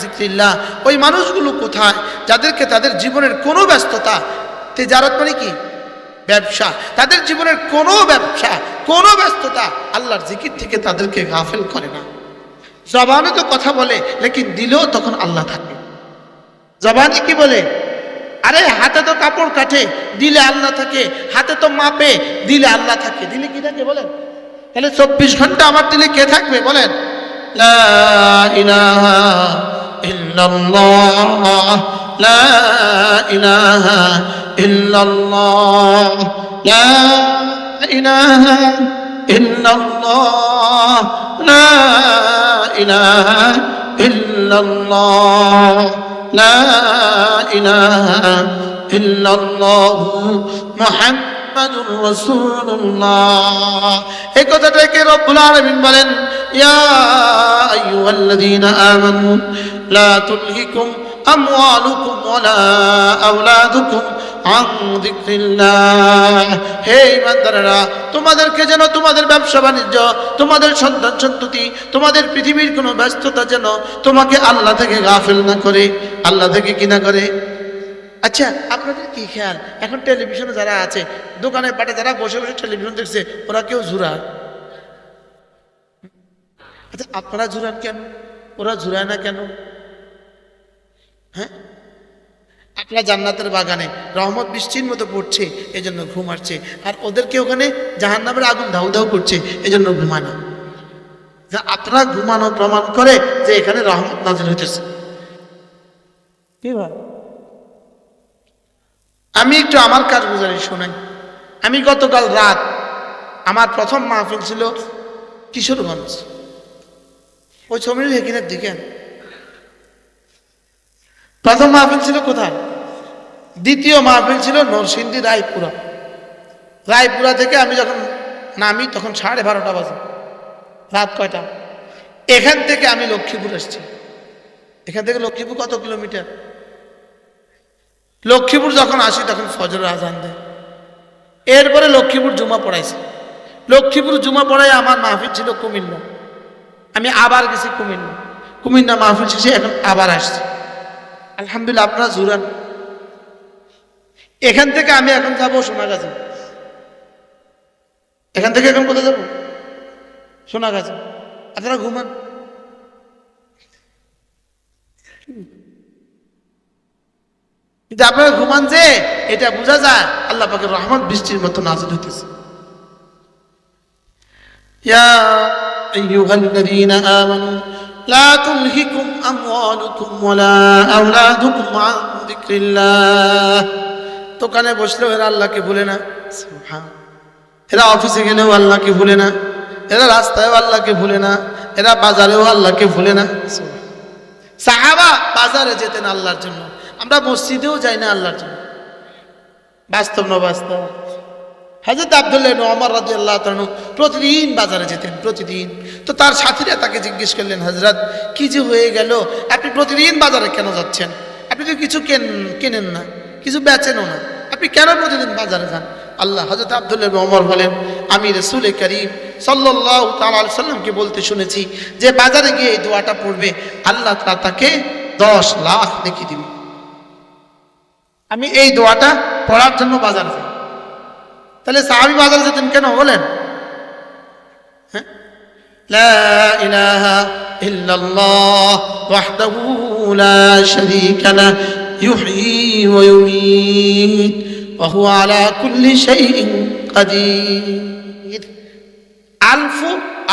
যিকরিল্লাহ। ওই মানুষগুলো কোথায়? যাদেরকে তাদের জীবনের কোনো ব্যস্ততা মানে কি? ব্যবসা। তাদের জীবনের কোনো ব্যবসা, কোনো ব্যস্ততা আল্লাহর জিকির থেকে তাদেরকে গাফেল করে না। জবানে তো কথা বলে, লেকিন দিলেও তখন আল্লাহ থাকে। জবানে কি বলে? আরে, হাতে তো কাপড় কাটে, দিলে আল্লাহ থাকে, হাতে তো মাপে, দিলে আল্লাহ থাকে। দিলে কি থাকে বলেন? তাহলে চব্বিশ ঘণ্টা আমার দিলে কে থাকবে বলেন? লা মুহাম্মাদুর রাসূলুল্লাহ। এই কথাটাকে রব্বুল আলামিন বলেন, ইয়া আইয়ুহাল্লাযীনা আমানু, লা তুলহিকুম আমওয়ালুকুম ওয়ালা আওলাদুকুম হে তোমাদেরকে যেন তোমাদের ব্যবসা বাণিজ্য, তোমাদের সন্তান সন্ততি, তোমাদের পৃথিবীর কোনো ব্যস্ততা যেন তোমাকে আল্লাহ থেকে গাফেল না করে, আল্লাহ থেকে কি না করে? আচ্ছা আপনাদের কি খেয়াল? এখন টেলিভিশনে যারা আছে দোকানে পাটে যারা বসে বসে টেলিভিশন দেখছে, ওরা কেউ ঝুরায় আচ্ছা আপনারা ঝুরান কেন? ওরা ঝুরায় না কেন? হ্যাঁ? আপনারা জান্নাতের বাগানে রহমত বৃষ্টির মতো পড়ছে এই জন্য ঘুম আসছে। আর ওদেরকে ওখানে জাহান্নামের আগুন ধাউ ধাউ করছে এই জন্য ঘুমায় না আপনারা ঘুমানো প্রমাণ করে যে এখানে রহমত নাজিল হইতেছে। কি ভাই? আমি একটু আমার কাজ গুজারি শোনাই আমি গতকাল রাত আমার প্রথম মাহফিল ছিল কিশোরগঞ্জ। ওই ছবির হেকিনের দিকে। প্রথম মাহফিল ছিল কোথায়? দ্বিতীয় মাহফিল ছিল নরসিংদী রায়পুরা। রায়পুরা থেকে আমি যখন নামি তখন সাড়ে বারোটা বাজে, রাত কয়টা? এখান থেকে আমি লক্ষ্মীপুর এসেছি। এখান থেকে লক্ষ্মীপুর কত কিলোমিটার? লক্ষ্মীপুর যখন আসি, তখন ফজর আজান দেয়। এরপরে লক্ষ্মীপুর জুমা পড়াইছে। লক্ষ্মীপুর জুমা পড়াই আমার মাহফিল ছিল কুমিল্লা। আমি আবার গেছি কুমিল্লা। কুমিল্লা মাহফিল শেষে এখন আবার আসছি। আলহামদুলিল্লাহ, আপনারা জুরান। এখান থেকে আমি এখন যাব সোনাগাছি এখান থেকে এখন কোথায় যাব? সোনাগাছি আপনারা ঘুমান। কিন্তু আপনারা ঘুমান যে এটা বোঝা যায় আল্লাহ পাকের রহমত বৃষ্টির মতো নাজল হইতেছে يا أيها الذين آمنوا لا تلهكم أموالكم ولا أولادكم عن ذكر الله দোকানে বসলেও এরা আল্লাহকে ভুলে না সুবহান। এরা অফিসে গেলেও আল্লাহকে ভুলে না এরা রাস্তায়ও আল্লাহকে ভুলে না এরা বাজারেও আল্লাহকে ভুলে না সুবহান। সাহাবা বাজারে যেতেন আল্লাহর জন্য আমরা মসজিদেও যাই না আল্লাহর জন্য। বাস্তব না বাস্তব? হাজরত আবদুল্লাহ ওমর রাজি আল্লাহ প্রতিদিন বাজারে যেতেন, প্রতিদিন। তো তার সাথীরা তাকে জিজ্ঞেস করলেন হজরত কি যে হয়ে গেল? আপনি প্রতিদিন বাজারে কেন যাচ্ছেন? আপনি তো কিছু কেন, কেনেন না, কিছু বেচেনও না। আপনি কেন প্রতিদিন বাজারে যান? আল্লাহ হজরত আবদুল্লাহ ওমর বলেন, আমি রসুল করিম সাল্লাহ তাল সাল্লামকে বলতে শুনেছি যে বাজারে গিয়ে এই দোয়াটা পড়বে, আল্লাহ তাকে দশ লাখ দেখিয়ে দিবে। আমি এই দোয়াটা পড়ার জন্য বাজার যাই। তাহলে সাহাবী বাজার যেতেন কেন বলেন? لا إله إلا الله وحده لا شريك له يحيي ويميت وهو على كل شيء قدير ألف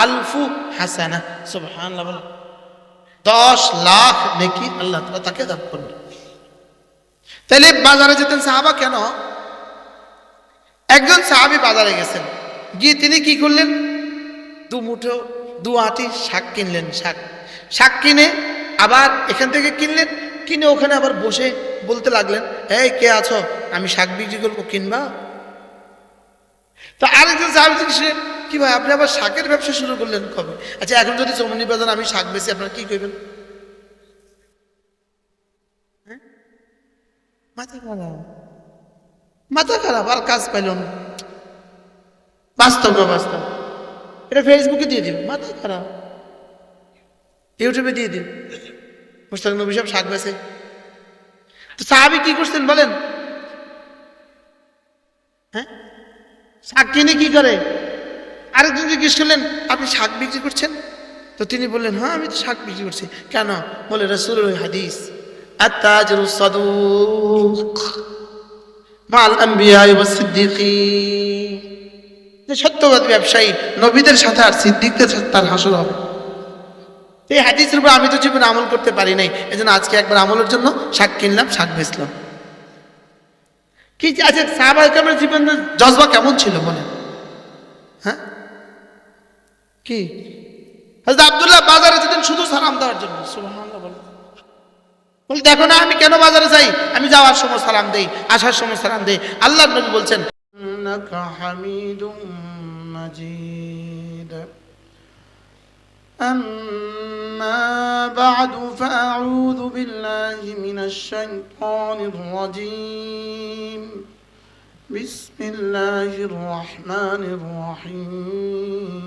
ألف حسنة سبحان الله দশ لاخ نكي الله তালা তাকে দান তাহলে বাজারে যেতেন সাহাবা কেন? একজন সাহাবি বাজারে গেছেন। গিয়ে তিনি কি করলেন? দু মুঠো, দু আটি শাক কিনলেন, শাক। শাক কিনে আবার এখান থেকে কিনলেন। কিনে ওখানে আবার বসে বলতে লাগলেন, এই, কে আছো? আমি শাক বিক্রি করব, কিনবা? তো আরেকজন সাহাবি জিজ্ঞেস কি ভাই, আপনি আবার শাকের ব্যবসা শুরু করলেন কবে? আচ্ছা এখন যদি চমনি বাজার আমি শাক বেশি আপনারা কি করবেন? মাথা খারাপ। মাথা খারাপ, আর কাজ পাইল না। বাস্তব বাস্তব এটা ফেসবুকে দিয়ে দিবে মাথা খারাপ। ইউটিউবে দিয়ে দিন। মুস্তাক নবী সব শাক বেছে তো সাহাবি কি করছেন বলেন? হ্যাঁ? শাক কিনে কি করে? আরেকজন জিজ্ঞেস করলেন, আপনি শাক বিক্রি করছেন? তো তিনি বললেন হ্যাঁ আমি তো শাক বিক্রি করছি। কেন? বলে রসুল হাদিস। আম্বিয়া ওয়াস সিদ্দিকিন। যে সত্যবাদী ব্যবসায়ী নবীদের সাথে আর সিদ্দিকদের তার হাসর হবে। আমি তো জীবনে আমল করতে পারি নাই। এই জন্য আজকে একবার আমলের জন্য শাক কিনলাম, শাক বেচলাম। কি আছে সাহাবাহ কেমন জীবন জজবা কেমন ছিল বলেন? হ্যাঁ? কি? আব্দুল্লাহ বাজারে যেতেন শুধু সালাম দেওয়ার জন্য, সুবহানাল্লাহ বলেন। বলে দেখো না আমি কেন বাজারে যাই আমি যাওয়ার সময় সালাম দেই আসার সময় সালাম দেই আল্লাহ নবী বলছেন ইন্নাকা হামিদুম মাজিদ أما بعد فأعوذ بالله من الشيطان الرجيم بسم الله الرحمن الرحيم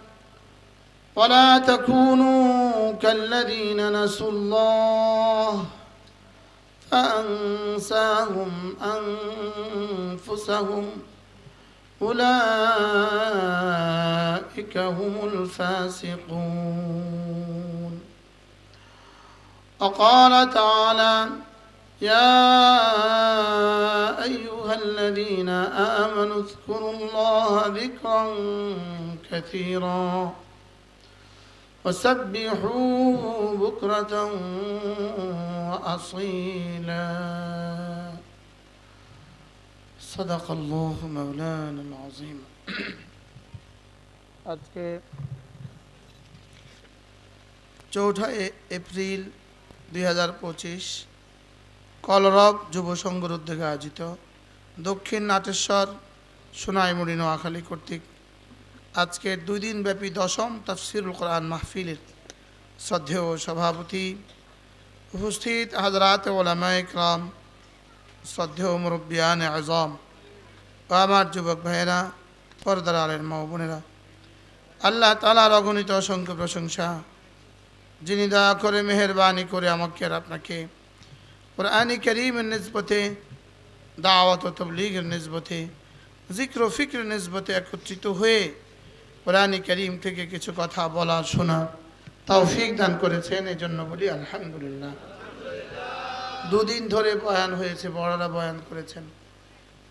ولا تكونوا كالذين نسوا الله فأنساهم أنفسهم أولئك هم الفاسقون. وقال تعالى يا أيها الذين آمنوا اذكروا الله ذكرا كثيرا. وسبحوه بكرة وأصيلا صدق الله مولانا العظيم আজকে চৌঠা এ- এপ্রিল দুই হাজার পঁচিশ কলরব যুব সংঘর উদ্যোগে আয়োজিত দক্ষিণ নাটেশ্বর সোনাইমুড়ি নোয়াখালী কর্তৃক আজকের দুই দিনব্যাপী দশম তাফসিরুল কোরআন মাহফিলের শ্রদ্ধেয় সভাপতি, উপস্থিত হাজরাত ওলামা শ্রদ্ধেয় মুরব্বিয়ান আজম ও আমার যুবক ভাইয়েরা, পর্দার আলের মা বোনেরা, আল্লাহ তালার অগণিত অসংখ্য প্রশংসা, যিনি দয়া করে মেহরবানি করে আমাকে আর আপনাকে কোরআনি করিমের নিসবতে, দাওয়াত তবলিগের নিসবতে জিক্র ফিক্র নিসবতে একত্রিত হয়ে কোরআনি করিম থেকে কিছু কথা বলা, শোনা তৌফিক দান করেছেন এই জন্য বলি আলহামদুলিল্লাহ। দুদিন ধরে বয়ান হয়েছে, বড়রা বয়ান করেছেন।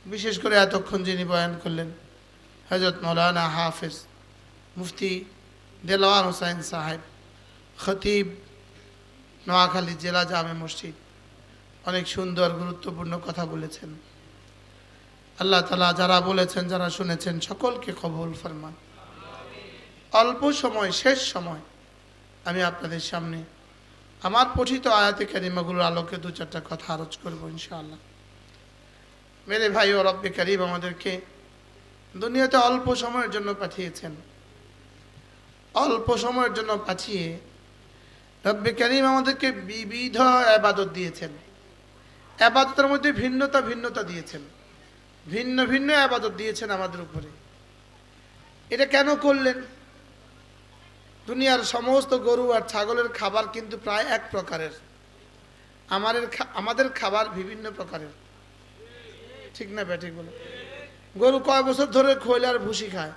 বিশেষ করে এতক্ষণ যিনি বয়ান করলেন হজরত মৌলানা হাফিজ মুফতি দেলোয়ার হোসাইন সাহেব, খতিব নোয়াখালী জেলা জামে মসজিদ, অনেক সুন্দর, গুরুত্বপূর্ণ কথা বলেছেন। আল্লাহ তালা যারা বলেছেন, যারা শুনেছেন, সকলকে কবুল ফরমান। অল্প সময়, শেষ সময় আমি আপনাদের সামনে আমার পঠিত আয়াতে কারিমাগুলোর আলোকে দু চারটা কথা আরজ করব ইনশাআল্লাহ। মেরে ভাই ও রব্বে কারিম আমাদেরকে দুনিয়াতে অল্প সময়ের জন্য পাঠিয়েছেন। অল্প সময়ের জন্য পাঠিয়ে রব্বে করিম আমাদেরকে বিবিধ আবাদত দিয়েছেন। আবাদতের মধ্যে ভিন্নতা ভিন্নতা দিয়েছেন। ভিন্ন ভিন্ন আবাদত দিয়েছেন আমাদের উপরে। এটা কেন করলেন? দুনিয়ার সমস্ত গরু আর ছাগলের খাবার কিন্তু প্রায় এক প্রকারের। আমাদের আমাদের খাবার বিভিন্ন প্রকারের। ঠিক না ব্যাঠিক বলে? গরু কয় বছর ধরে খৈল আর ভুসি খায়?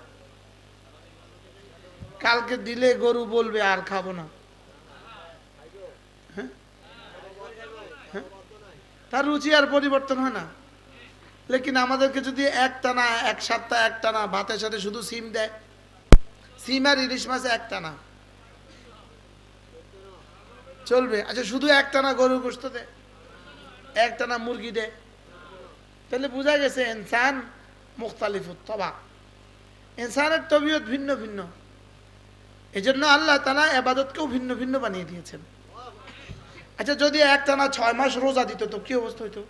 কালকে দিলে গরু বলবে, আর খাব না। হ্যাঁ? হ্যাঁ? তার রুচি আর পরিবর্তন হয় না। লেকিন আমাদেরকে যদি এক টানা এক সপ্তাহ এক টানা ভাতের সাথে শুধু সিম দেয় সিম আর ইলিশ মাছ এক টানা চলবে। আচ্ছা শুধু এক টানা গরু গোস্ত দে। এক টানা মুরগি দে। তাহলে বোঝা গেছে ইনসান মুখতালিফ তবা ইনসানের তবিয়ত ভিন্ন ভিন্ন। এই জন্য আল্লাহ তালা আবাদতকেও ভিন্ন ভিন্ন বানিয়ে দিয়েছেন। আচ্ছা যদি একটানা ছয় মাস রোজা দিত, তো কি অবস্থা হইতো?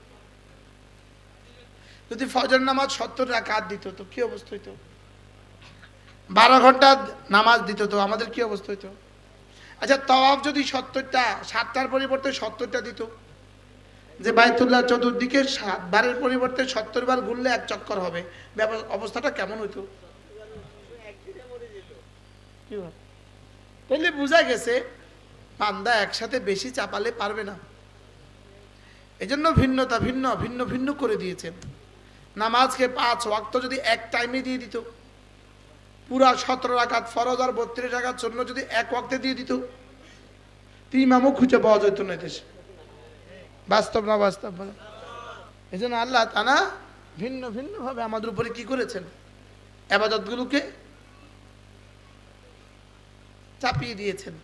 যদি ফজর নামাজ সত্তর রাকাত দিত, তো কি অবস্থা হইতো? বারো ঘণ্টা নামাজ দিত তো, আমাদের কি অবস্থা হইতো? আচ্ছা তওয়াফ যদি সত্তরটা, সাতটার পরিবর্তে সত্তরটা দিত। যে বাইতুল্লাহ চতুর্দিকে সাত বারের পরিবর্তে সত্তর বার ঘুরলে এক চক্কর হবে। অবস্থাটা কেমন হইতো? তাহলে বোঝা গেছে পান্দা একসাথে বেশি চাপালে পারবে না। এজন্য ভিন্নতা ভিন্ন ভিন্ন ভিন্ন করে দিয়েছেন। নামাজকে পাঁচ ওয়াক্ত যদি এক টাইমে দিয়ে দিত। পুরা সতেরো রাখাত ফরজ আর বত্রিশ রাখাত জন্য যদি এক ওয়াক্তে দিয়ে দিত ইমামও খুঁজে পাওয়া যেত না দেশে। বাস্তব না বাস্তব? বলে এই জন্য আল্লাহ তানা ভিন্ন ভিন্নভাবে আমাদের উপরে কি করেছেন? আবাদতগুলোকে চাপিয়ে দিয়েছেন।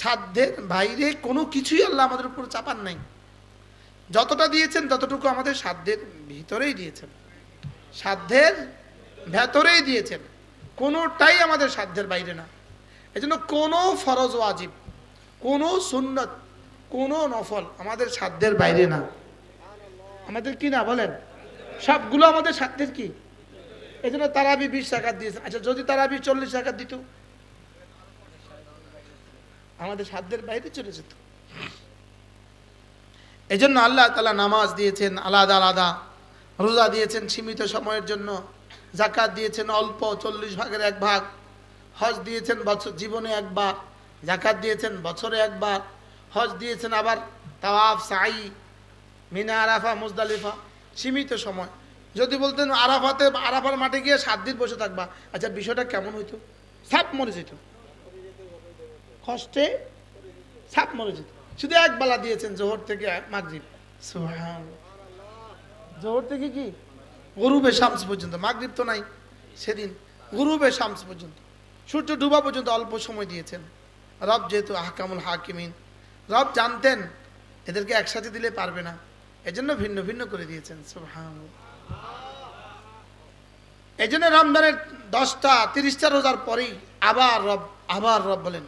সাধ্যের বাইরে কোনো কিছুই আল্লাহ আমাদের উপর চাপান নাই। যতটা দিয়েছেন ততটুকু আমাদের সাধ্যের ভিতরেই দিয়েছেন। সাধ্যের ভেতরেই দিয়েছেন। কোনোটাই আমাদের সাধ্যের বাইরে না। এজন্য কোনো ফরজ ওয়াজিব, কোনো সুন্নত, কোনো নফল আমাদের সাধ্যের বাইরে না। আমাদের কি না বলেন? সবগুলো আমাদের সাধ্যের কি? এই জন্য তারাবি বিশ টাকা দিয়েছেন। আচ্ছা যদি তারাবি চল্লিশ টাকা দিত? আমাদের সাধ্যের বাইরে চলে যেত। এই জন্য আল্লাহ তালা নামাজ দিয়েছেন আলাদা আলাদা, রোজা দিয়েছেন সীমিত সময়ের জন্য জাকাত দিয়েছেন অল্প চল্লিশ ভাগের এক ভাগ, হজ দিয়েছেন বছর, জীবনে একবার জাকাত দিয়েছেন বছরে একবার হজ দিয়েছেন আবার তাওয়াফ, সাই, মিনা, আরাফা, মুজদালিফা, সীমিত সময়। যদি বলতেন আরাফাতে, আরাফার মাঠে গিয়ে সাত দিন বসে থাকবা আচ্ছা বিষয়টা কেমন হইতো? সাপ মরে যেত। কষ্টে সাপ মরে যেত। শুধু এক বেলা দিয়েছেন জোহর থেকে মাগরিব। সুবহান জোহর থেকে কি? গরুবে শামস পর্যন্ত মাগরিব তো নাই সেদিন গরুবে শামস পর্যন্ত। সূর্য ডুবা পর্যন্ত অল্প সময় দিয়েছেন। রব যেহেতু আহকামুল হাকিমিন রব জানতেন এদেরকে একসাথে দিলে পারবে না। এজন্য ভিন্ন ভিন্ন করে দিয়েছেন সুবহান এই জন্য রমজানের দশটা তিরিশটা রোজার পরেই আবার রব আবার রব বলেন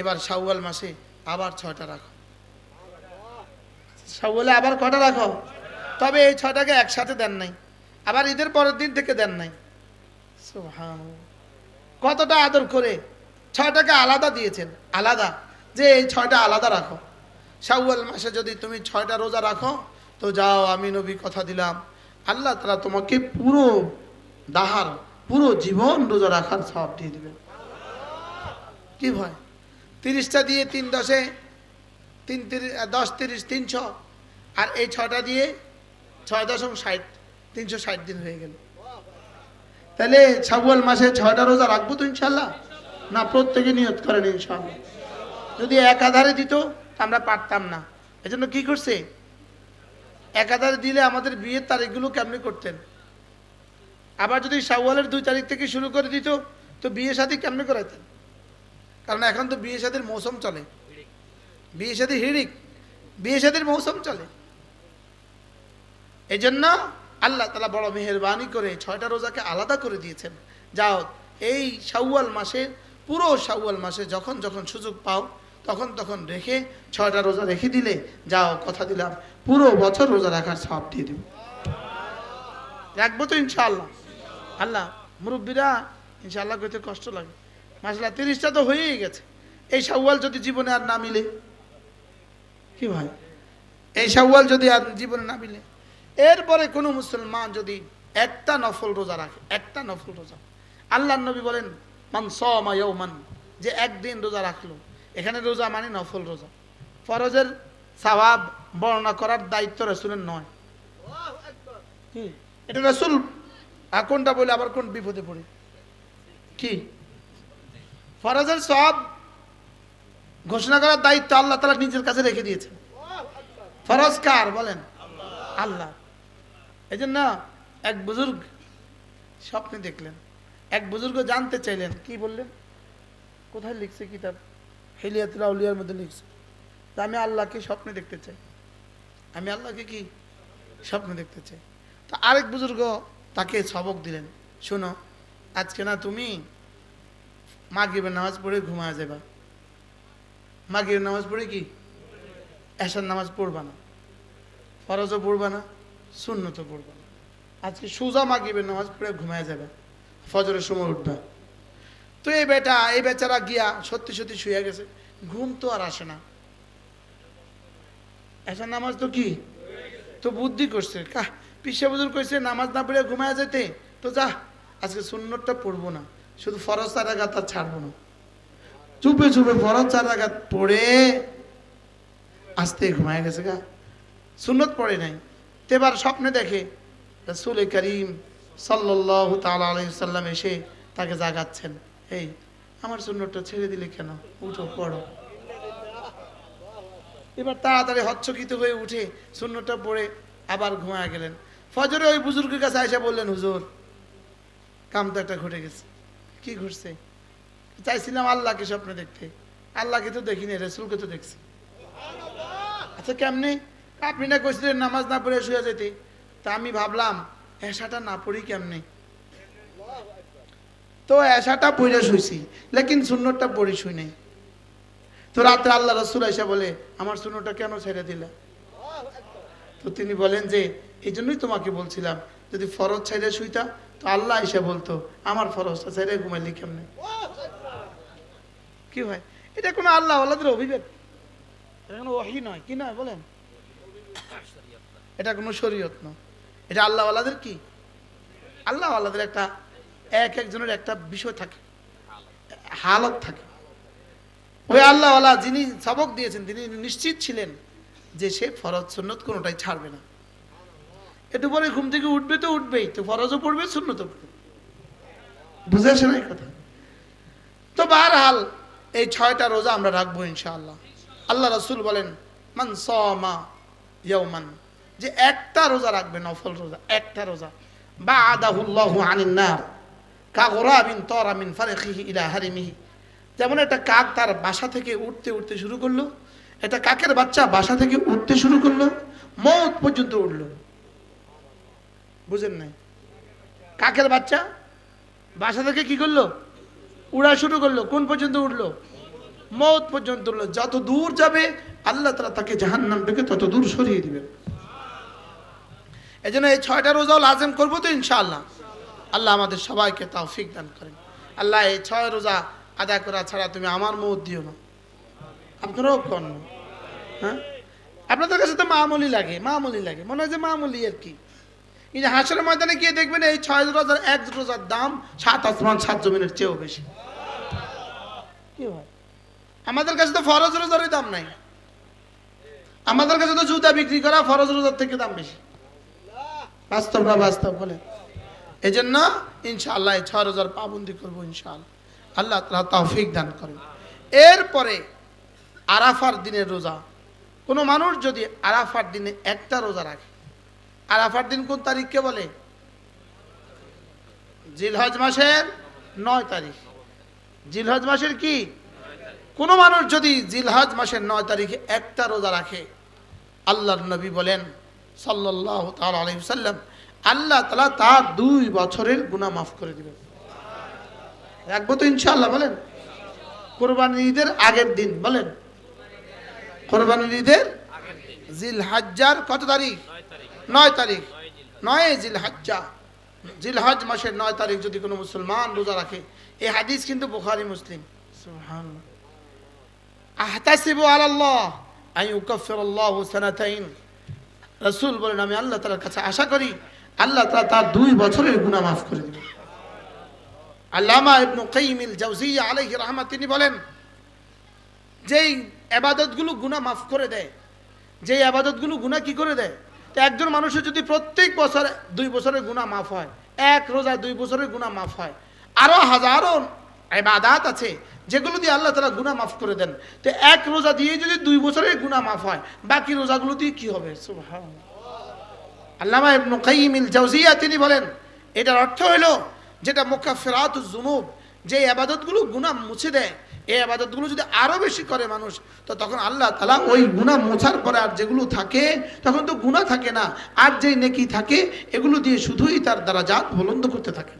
এবার শাওয়াল মাসে আবার ছয়টা রাখো। শাওয়ালে আবার কটা রাখো? তবে এই ছটাকে একসাথে দেন নাই। আবার ঈদের পরের দিন থেকে দেন নাই। কতটা আদর করে ছয়টাকে আলাদা দিয়েছেন, আলাদা। যে এই ছয়টা আলাদা রাখো। শাওয়াল মাসে যদি তুমি ছয়টা রোজা রাখো, তো যাও, আমি নবী কথা দিলাম। আল্লাহ তারা তোমাকে পুরো দাহার, পুরো জীবন রোজা রাখার সব দিয়ে দিবেন। কি ভয়? তিরিশটা দিয়ে তিন দশে, তিন তিরিশ, দশ তিরিশ, তিনশো। আর এই ছটা দিয়ে ছয় দশম ষাট, তিনশো ষাট দিন হয়ে গেল। তাহলে শাওয়াল মাসে ছয়টা রোজা রাখব তো ইনশাল্লাহ? না, প্রত্যেকে নিয়ত করেন ইনশাল্লাহ। যদি একাধারে দিত আমরা পারতাম না। এজন্য কি করছে? একাধারে দিলে আমাদের বিয়ের তারিখগুলো কেমনি করতেন? আবার যদি শাওয়ালের দুই তারিখ থেকে শুরু করে দিত, তো বিয়ে শাদী কেমনি করাইতেন কারণ এখন তো বিয়ে শাদীর মৌসুম চলে। বিয়ে শাদী হিড়িক, বিয়ে শাদীর মৌসুম চলে। এই জন্য আল্লাহ তালা বড় মেহরবানি করে ছয়টা রোজাকে আলাদা করে দিয়েছেন। যাও, এই শাওয়াল মাসে পুরো শাওয়াল মাসে যখন যখন সুযোগ পাও, তখন তখন রেখে ছয়টা রোজা রেখে দিলে, যাও, কথা দিলাম, পুরো বছর রোজা রাখার সব দিয়ে দেব। রাখব তো ইনশাআল্লাহ। আল্লাহ, মুরব্বীরা, ইনশাআল্লাহ করতে কষ্ট লাগে। মাসলা তিরিশটা তো হয়েই গেছে। এই শাওয়াল যদি জীবনে আর না মিলে, কি ভাই? এই শাওয়াল যদি আর জীবনে না মিলে এরপরে কোনো মুসলমান যদি একটা নফল রোজা রাখে, একটা নফল রোজা। আল্লাহ নবী বলেন, মান সমান যে একদিন রোজা রাখল। এখানে রোজা মানে নফল রোজা। ফরজের সওয়াব বর্ণনা করার দায়িত্ব রসুলের নয়। এটা রসুল কোনটা বলে আবার কোন বিপদে পড়ে? কি? ফরজের সব ঘোষণা করার দায়িত্ব আল্লাহ তালা নিজের কাছে রেখে দিয়েছে ফরজ কার বলেন? আল্লাহ। এই জন্য এক বুজুর্গ স্বপ্নে দেখলেন। এক বুজুর্গ জানতে চাইলেন, কি বললেন? কোথায় লিখছে কিতাব? হেলিয়াতুল আউলিয়ার মধ্যে লিখছে। তা আমি আল্লাহকে স্বপ্নে দেখতে চাই। আমি আল্লাহকে কি? স্বপ্নে দেখতে চাই। তো আরেক বুজুর্গ তাকে সবক দিলেন, শোনো, আজকে না তুমি মাগরিবের নামাজ পড়ে ঘুমায় যাবা মাগরিবের নামাজ পড়ে কি? এসার নামাজ পড়বা না। ফরজও পড়বা না। শূন্যতও পড়বা। আজকে সোজা মাগরিবের নামাজ পড়ে ঘুমায় যাবে। ফজরের সময় উঠবা। তো এই বেটা, এই বেচারা গিয়া সত্যি সত্যি শুয়ে গেছে। ঘুম তো আর আসে না। এসার নামাজ তো কি? তো বুদ্ধি করছে। কাহ, পিসে বুজুর কইছে, নামাজ না পড়ে ঘুমায় যেতে তো যা, আজকে সুন্নতটা পড়ব না। শুধু ফরজ চার আঘাত আর ছাড়বো না। চুপে চুপে ফরজ চার আঘাত পড়ে আস্তে ঘুমায় গেছে গা। সুন্নত পড়ে নাই। তেবার স্বপ্নে দেখে রসুল করিম সাল্লাহ তাল আলাইসাল্লাম এসে তাকে জাগাচ্ছেন। এই, আমার সুন্নতটা ছেড়ে দিলে কেন? উঠো, পড়ো। এবার তাড়াতাড়ি হচ্ছকিত হয়ে উঠে শূন্যটা পড়ে আবার ঘুমায় গেলেন। ফজরে ওই বুজুর্গের কাছে এসে বললেন, হুজুর কাম তো একটা ঘটে গেছে। কি ঘটছে? চাইছিলাম আল্লাহকে স্বপ্নে দেখতে। আল্লাহকে তো দেখিনি, রসুলকে তো দেখছি। আচ্ছা কেমনে? আপনি না কইছিলেন নামাজ না পড়ে শুয়ে যেতে? তা আমি ভাবলাম এসাটা না পড়ি কেমনে? তো এসাটা পড়ে শুইছি, লেকিন শূন্যটা পড়ি শুই নাই। তো রাত্রে আল্লাহ রসুল এসে বলে, আমার শূন্যটা কেন ছেড়ে দিলে? তো তিনি বলেন যে, এই জন্যই তোমাকে বলছিলাম, যদি ফরজ ছেড়ে শুইতা, তো আল্লাহ এসে বলতো, আমার ফরজটা ছেড়ে ঘুমাইলি কেমনে? কি হয় এটা কোনো আল্লাহ আল্লাহদের কোনো ওহি নয়, কি নয় বলেন? এটা কোনো শরীয়ত নয় এটা আল্লাহ আল্লাহদের কি? আল্লাহ আল্লাহদের একটা, এক একজনের একটা বিষয় থাকে, হালত থাকে। ওই আল্লাহওয়ালা যিনি সবক দিয়েছেন, তিনি নিশ্চিত ছিলেন যে সে ফরজ সুন্নত কোনোটাই ছাড়বে না। একটু পরে ঘুম থেকে উঠবে তো উঠবেই, তো ফরজও পড়বে সুন্নত পড়বে। বুঝে আসে না কথা? তো বারহাল এই ছয়টা রোজা আমরা রাখব ইনশাআল্লাহ। আল্লাহ রসুল বলেন, মান সমা ইয়ৌমান যে একটা রোজা রাখবে, নফল রোজা, একটা রোজা। বা আদাহুল্লাহু আনিন নার কাগরাবিন তরামিন ফারেখিহি ইলা হারিমিহি। যেমন একটা কাক তার বাসা থেকে উঠতে উঠতে শুরু করল, একটা কাকের বাচ্চা বাসা থেকে উঠতে শুরু করল, মৌত পর্যন্ত উঠল। বুঝেন নাই? কাকের বাচ্চা বাসা থেকে কি করল? উড়া শুরু করল, কোন পর্যন্ত উঠল? মৌত পর্যন্ত যত দূর যাবে, আল্লাহ তালা তাকে জাহান্নাম থেকে তত দূর সরিয়ে দিবেন। এই জন্য এই ছয়টা রোজাও লাজেম করব তো ইনশাআল্লাহ। আল্লাহ আমাদের সবাইকে তাও ফিক দান করেন। আল্লাহ এই ছয় রোজা আদায় করা ছাড়া তুমি আমার মত দিও না। আপনারাও কর হ্যাঁ? আপনাদের কাছে তো মামুলি লাগে মামুলি লাগে। মনে হয় যে মামুলি আর কি। কিন্তু হাসরের ময়দানে গিয়ে দেখবেন এই ছয় রোজার এক রোজার দাম সাত আসমান, সাত জমিনের চেয়েও বেশি। কি হয়? আমাদের কাছে তো ফরজ রোজারই দাম নাই। আমাদের কাছে তো জুতা বিক্রি করা ফরজ রোজার থেকে দাম বেশি। বাস্তব না বাস্তব বলে এই জন্য ইনশাআল্লাহ এই ছয় রোজার পাবন্দি করব ইনশাআল্লাহ। আল্লাহ তালা তৌফিক দান করেন। এরপরে আরাফার দিনের রোজা। কোনো মানুষ যদি আরাফার দিনে একটা রোজা রাখে, আরাফার দিন কোন তারিখকে বলে? জিলহজ মাসের নয় তারিখ। জিলহজ মাসের কি? কোনো মানুষ যদি জিলহজ মাসের নয় তারিখে একটা রোজা রাখে, আল্লাহর নবী বলেন সাল্লাহ তাল আল্লাহ তালা তার দুই বছরের গুণা মাফ করে দিবেন। রাখব তো ইনশাল্লাহ বলেন। কোরবানির ঈদের আগের দিন, বলেন। কোরবানির ঈদের জিল হাজ্জার কত তারিখ? নয় তারিখ। নয় জিল হাজ্জা জিল হজ মাসের নয় তারিখ যদি কোনো মুসলমান রোজা রাখে, এই হাদিস কিন্তু বুখারি, মুসলিম। সুবহানাল্লাহ। আহতাসিবু আলাল্লাহ আই রাসূল বলেন, আমি আল্লাহ তাআলার কাছে আশা করি, আল্লাহ তার দুই বছরের মাফ করে দিবেন। আল্লামা ইবনু কাইমিল জাউজিয়া আলাইহি তিনি বলেন, যেই আবাদতগুলো মাফ করে দেয়, যেই আবাদতগুলো গুনাহ কি করে দেয়? তো একজন মানুষের যদি প্রত্যেক বছর দুই বছরের গুনাহ মাফ হয়, এক রোজায় দুই বছরের গুনাহ মাফ হয়, আরও হাজারো আছে যেগুলো দিয়ে আল্লাহ তালা গুনাহ মাফ করে দেন। তো এক রোজা দিয়ে যদি দুই বছরের গুনাহ মাফ হয়, বাকি রোজাগুলো দিয়ে কি হবে? আল্লামা ইবনু জাউজিয়া তিনি বলেন, এটার অর্থ হলো যেটা মুকাফিরাত জুনুব যে আবাদতগুলো গুনাহ মুছে দেয়, এই আবাদতগুলো যদি আরও বেশি করে মানুষ, তো তখন আল্লাহ তালা ওই গুনাহ মোছার পরে আর যেগুলো থাকে, তখন তো গুনাহ থাকে না। আর যেই নেকি থাকে, এগুলো দিয়ে শুধুই তার দ্বারা জাত বুলন্দ করতে থাকে।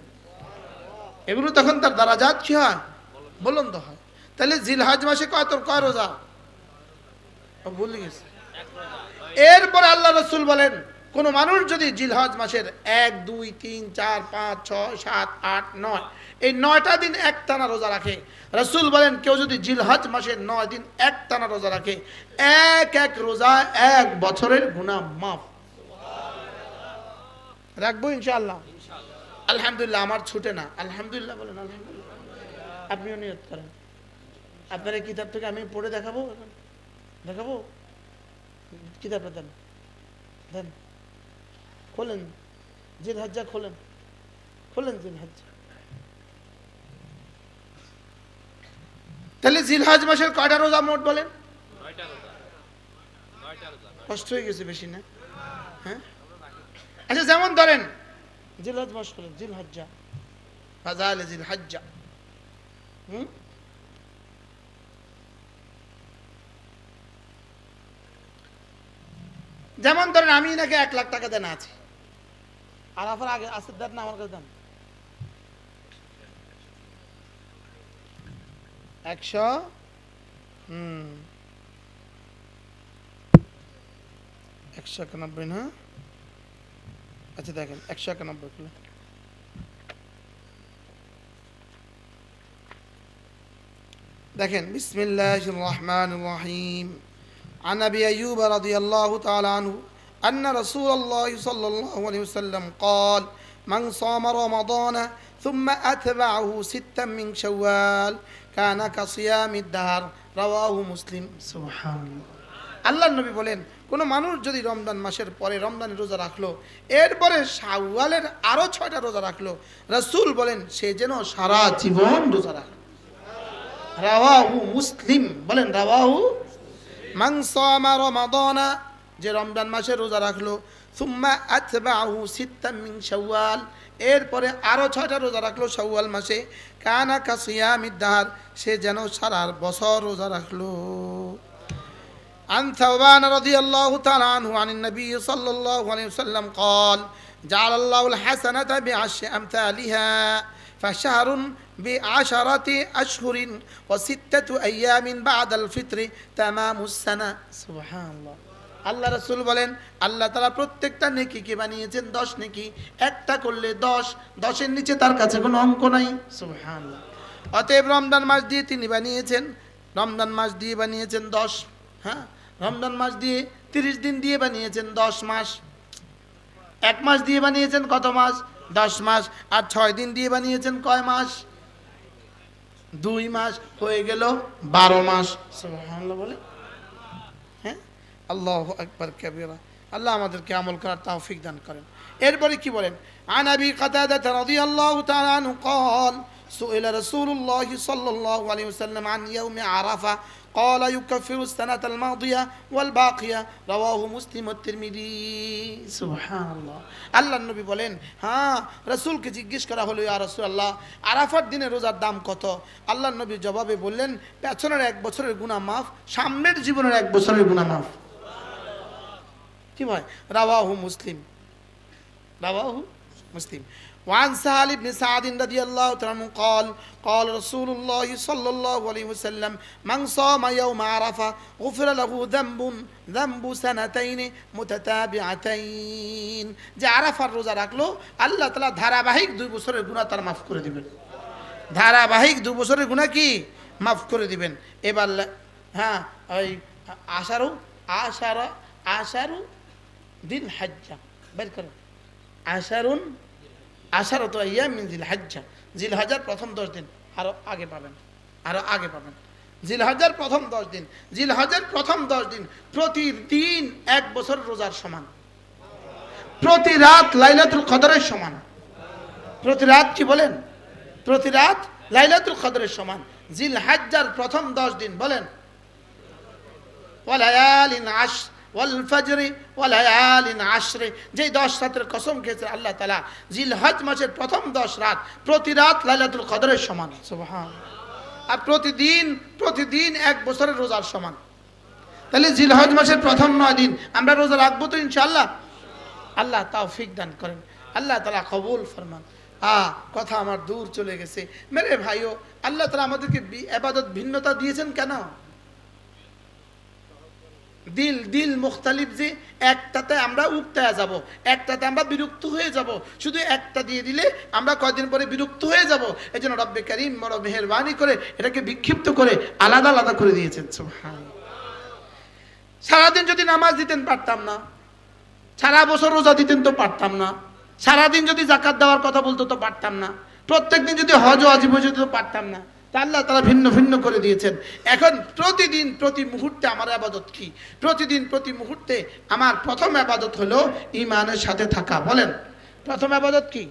এগুলো তখন তার দ্বারা জাত কি হয়? বলন্দ হয়। তাহলে জিলহাজ মাসে কয় তোর কয় রোজা? ভুলে গেছে এরপরে আল্লাহ রসুল বলেন, কোন মানুষ যদি জিলহজ মাসের এক, দুই, তিন, চার, পাঁচ, ছয়, সাত, আট, নয়, এই নয়টা দিন এক টানা রোজা রাখে। রসুল বলেন, কেউ যদি জিলহজ মাসের নয় দিন এক টানা রোজা রাখে, এক এক রোজা এক বছরের গুণা মাফ। রাখব ইনশাআল্লাহ। আলহামদুলিল্লাহ, আমার ছুটে না। আলহামদুলিল্লাহ বলেন, আলহামদুলিল্লাহ। আপনিও নিয়ত করেন। আপনার এই কিতাব থেকে আমি পড়ে দেখাবো? দেখাবো? কিতাবটা দেন। দেন। খোলেন। জিল হজ্জা খোলেন। খোলেন জিল হজ্জা তাহলে জিলহাজ মাসের কয়টা রোজা মোট বলেন? কষ্ট হয়ে গেছে বেশি না? হ্যাঁ? আচ্ছা যেমন ধরেন জিলহজ মাস খোলেন জিল হজ্জা ফাজালে জিল হজ্জা হুম? যেমন ধরেন আমি নাকি এক লাখ টাকা দেন আছে। আর আপনার আগে আছে দেন না, আমার কাছে দেন। একশো? হুম। একশো একানব্বই না? আচ্ছা দেখেন, একশো একানব্বই দেখেন বিসমিল্লাহ রহমান রহিম عن ابي ايوب رضي الله تعالى عنه ان رسول الله صلى الله عليه وسلم قال من صام رمضان ثم اتبعه ستا من شوال كان كصيام الدهر رواه مسلم سبحان الله আল্লাহ নবী বলেন কোনো মানুষ যদি রমজান মাসের পরে রমজানের রোজা রাখলো এরপরে শাওয়ালের আরো ছয়টা রোজা রাখলো রসুল বলেন সে যেন সারা জীবন রোজা রাখলো রাওয়াহু মুসলিম বলেন রাওয়াহু মান সামা রমাদানা যে রমজান মাসে রোজা রাখলো সুম্মা আতবাহু সিত্তাম মিন শাওয়াল এরপরে আরো ছয়টা রোজা রাখলো শাওয়াল মাসে কানা কাসিয়ামিদ দাহার সে যেন সারা বছর রোজা রাখলো عن ثوبان رضي الله تعالى عنه عن النبي صلى الله عليه وسلم قال جعل الله الحسنة بعشر أمثالها ফাশাহরুন বি আশারাতি আশহুরিন ও সিত্তাতু আইয়ামিন বাদ আল ফিত্রি তামামুসানা সুবহানাল্লাহ। আল্লাহ রসুল বলেন আল্লাহ তারা প্রত্যেকটা নেকিকে বানিয়েছেন দশ নেকি। একটা করলে দশ দশের নিচে তার কাছে কোনো অঙ্ক নাই। সুবহানাল্লাহ। অতএব রমজান মাস দিয়ে তিনি বানিয়েছেন রমজান মাস দিয়ে বানিয়েছেন দশ হ্যাঁ? রমজান মাস দিয়ে তিরিশ দিন দিয়ে বানিয়েছেন দশ মাস। এক মাস দিয়ে বানিয়েছেন কত মাস? দশ মাস আর ছয় দিন দিয়ে বানিয়েছেন কয় মাস দুই মাস হয়ে গেল বারো মাস সুবহানাল্লাহ বলে হ্যাঁ আল্লাহ আকবার কাবীরা আল্লাহ আমাদেরকে আমল করার তৌফিক দান করেন এরপরে কি বলেন عن ابي قتاده رضي الله تعالى عنه قال سئل رسول الله صلى الله عليه وسلم عن يوم عرفه قال يكفر السنة الماضية والباقية رواه مسلم والترمذي سبحان الله আল্লাহ নবী বলেন হ্যাঁ রসুলকে জিজ্ঞেস করা হলো ইয়া রসুল আল্লাহ আরাফার দিনে রোজার দাম কত আল্লাহ নবী জবাবে বললেন পেছনের এক বছরের গুণা মাফ সামনের জীবনের এক বছরের গুণা মাফ কি ভাই রাওয়াহু মুসলিম রাওয়াহু মুসলিম وعن سهل بن سعد رضي الله تعالى عنه قال قال رسول الله صلى الله عليه وسلم من صام يوم عرفة غفر له ذنب ذنب سنتين متتابعتين যে আরাফার রোজা রাখলো আল্লাহ তালা ধারাবাহিক দুই বছরের গুণা তার মাফ করে দিবেন ধারাবাহিক দু বছরের গুণা কি মাফ করে দিবেন এবার লে- হ্যাঁ ওই আশারু আশারা আশারু দিন হাজ্জা বের করেন আশারুন আশারত মিন জিল হাজ্জা জিল হাজার প্রথম দশ দিন আরও আগে পাবেন। আরও আগে পাবেন। জিল হাজার প্রথম দশ দিন। জিল হাজার প্রথম দশ দিন প্রতিদিন এক বছর রোজার সমান। প্রতি রাত লাইলাতুল কদরের সমান। প্রতি রাত কি বলেন? প্রতি রাত লাইলাতুল কদরের সমান। জিল হাজ্জার প্রথম দশ দিন বলেন। ওয়াল ফজরি ওয়ালায়ালিন আশরে। যেই দশ রাতের কসম খেয়েছে আল্লাহ তালা জিল হজ মাসের প্রথম দশ রাত প্রতি রাত লাইলাতুল কদরের সমান। সুবহান আর প্রতিদিন প্রতিদিন এক বছরের রোজার সমান। তাহলে জিল হজ মাসের প্রথম নয় দিন আমরা রোজা রাখব তো ইনশাআল্লাহ? আল্লাহ তাও ফিক দান করেন। আল্লাহ তালা কবুল ফরমান। আ কথা আমার দূর চলে গেছে। মেরে ভাইও আল্লাহ তালা আমাদেরকে আবাদত ভিন্নতা দিয়েছেন কেন? দিল দিল মুখতালিফ যে একটাতে আমরা উক্তায় যাব, একটাতে আমরা বিরক্ত হয়ে যাব। শুধু একটা দিয়ে দিলে আমরা কয়দিন পরে বিরক্ত হয়ে যাব? এই জন্য রব্বে করিম বড় মেহরবানি করে এটাকে বিক্ষিপ্ত করে আলাদা আলাদা করে দিয়েছেন। সারাদিন যদি নামাজ দিতেন পারতাম না। সারা বছর রোজা দিতেন তো পারতাম না। সারাদিন যদি জাকাত দেওয়ার কথা বলতো তো পারতাম না। প্রত্যেকদিন যদি হজ আজিব যেত তো পারতাম না। তা আল্লাহ তারা ভিন্ন ভিন্ন করে দিয়েছেন। এখন প্রতিদিন, প্রতি মুহূর্তে আমার আবাদত কি? প্রতিদিন, প্রতি মুহূর্তে আমার প্রথম আবাদত হলো ইমানের সাথে থাকা, বলেন। প্রথম আবাদত কি?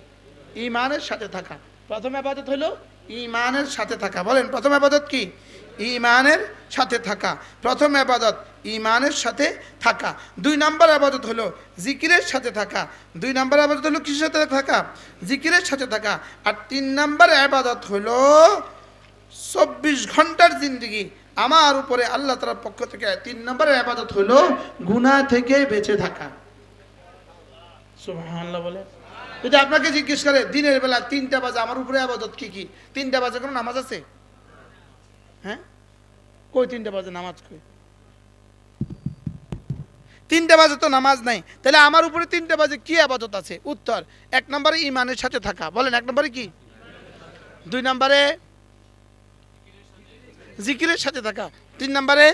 ইমানের সাথে থাকা। প্রথম আবাদত হলো ইমানের সাথে থাকা, বলেন। প্রথম আবাদত কি? ইমানের সাথে থাকা। প্রথম আবাদত ইমানের সাথে থাকা। দুই নম্বর আবাদত হলো জিকিরের সাথে থাকা। দুই নম্বর আবাদত হলো কিসের সাথে থাকা? জিকিরের সাথে থাকা। আর তিন নম্বর আবাদত হলো চব্বিশ ঘণ্টার জিন্দগি। আমার উপরে আল্লাহ তালার পক্ষ থেকে তিন নম্বরের আবাদত হলো গুনাহ থেকে বেঁচে থাকা। বলে যদি আপনাকে জিজ্ঞেস করে, দিনের বেলা তিনটা বাজে আমার উপরে আবাদত কি কি? তিনটা বাজে কোনো নামাজ আছে? হ্যাঁ? কই তিনটা বাজে নামাজ কই? তিনটা বাজে তো নামাজ নাই। তাহলে আমার উপরে তিনটা বাজে কি আবাদত আছে? উত্তর, এক নম্বরে ইমানের সাথে থাকা। বলেন, এক নম্বরে কি? দুই নম্বরে জিকিরের সাথে থাকা। তিন নম্বরে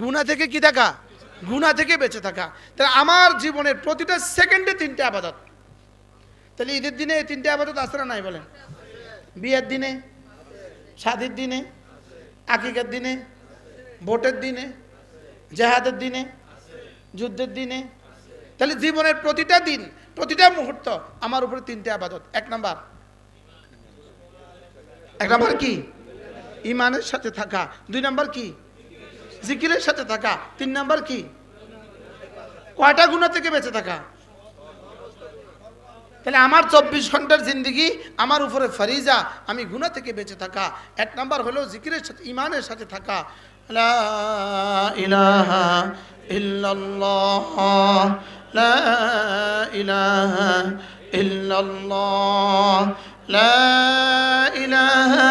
গুণা থেকে কি থাকা? গুণা থেকে বেঁচে থাকা। তাহলে আমার জীবনের প্রতিটা সেকেন্ডে তিনটে আবাদত। তাহলে ঈদের দিনে এই তিনটে আবাদত আসে না নাই বলেন? বিয়ের দিনে স্বাদের দিনে, আকিকার দিনে, ভোটের দিনে, জেহাদের দিনে, যুদ্ধের দিনে। তাহলে জীবনের প্রতিটা দিন, প্রতিটা মুহূর্ত আমার উপরে তিনটে আবাদত। এক নাম্বার। এক নাম্বার কি? ইমানের সাথে থাকা। দুই নাম্বার কি? জিকিরের সাথে থাকা। তিন নাম্বার কি? কয়টা গুণা থেকে বেঁচে থাকা? তাহলে আমার চব্বিশ ঘণ্টার জিন্দগি আমার উপরে ফারিজা, আমি গুণা থেকে বেঁচে থাকা। এক নাম্বার হলো জিকিরের সাথে, ইমানের সাথে থাকা। ইলাহা ইল্লাল্লাহ, লা ইলাহা ইল্লাল্লাহ, লা ইলাহা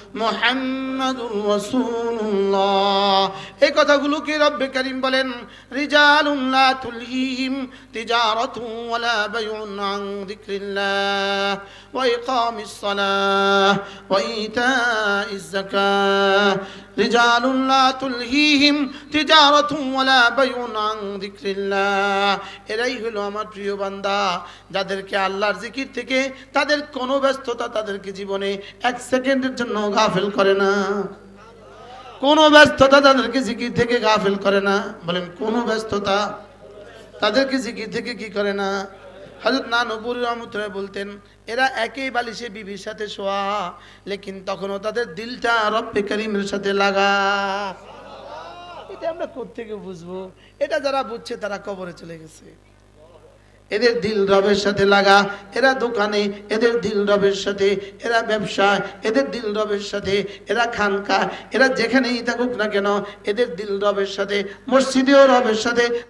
محمد رسول الله এই কথাগুলোকে রব্বে করিম বলেন রিজালুল্লাহ তুলহিহিম তিজারাতু ওয়ালা বাইউন আন যিকরিল্লাহ ওয়া ইকামিস সালাহ ওয়া ইতাইজ যাকাহ রিজালুল্লাহ তুলহিহিম তিজারাতু ওয়ালা বাইউন আন যিকরিল্লাহ এরাই হলো আমার প্রিয় বান্দা যাদেরকে আল্লাহর জিকির থেকে তাদের কোনো ব্যস্ততা তাদেরকে জীবনে এক সেকেন্ডের জন্য গাফেল করে না। কোনো ব্যস্ততা তাদেরকে জিকির থেকে গাফেল করে না। বলেন, কোনো ব্যস্ততা তাদেরকে জিকির থেকে কি করে না? হজরত না নবুর রহমতুল্লাহ বলতেন, এরা একই বালিশে বিবির সাথে শোয়া, লেকিন তখনও তাদের দিলটা রব্বে করিমের সাথে লাগা। এটা আমরা কোত্থেকে বুঝব? এটা যারা বুঝছে তারা কবরে চলে গেছে। এদের দিল রবের সাথে লাগা, এরা দোকানে এদের দিল রবের সাথে, এরা ব্যবসা এদের দিল রবের সাথে, এরা খানকা, এরা যেখানেই থাকুক না কেন, এদের দিল রবের সাথে, মসজিদেও রবের সাথে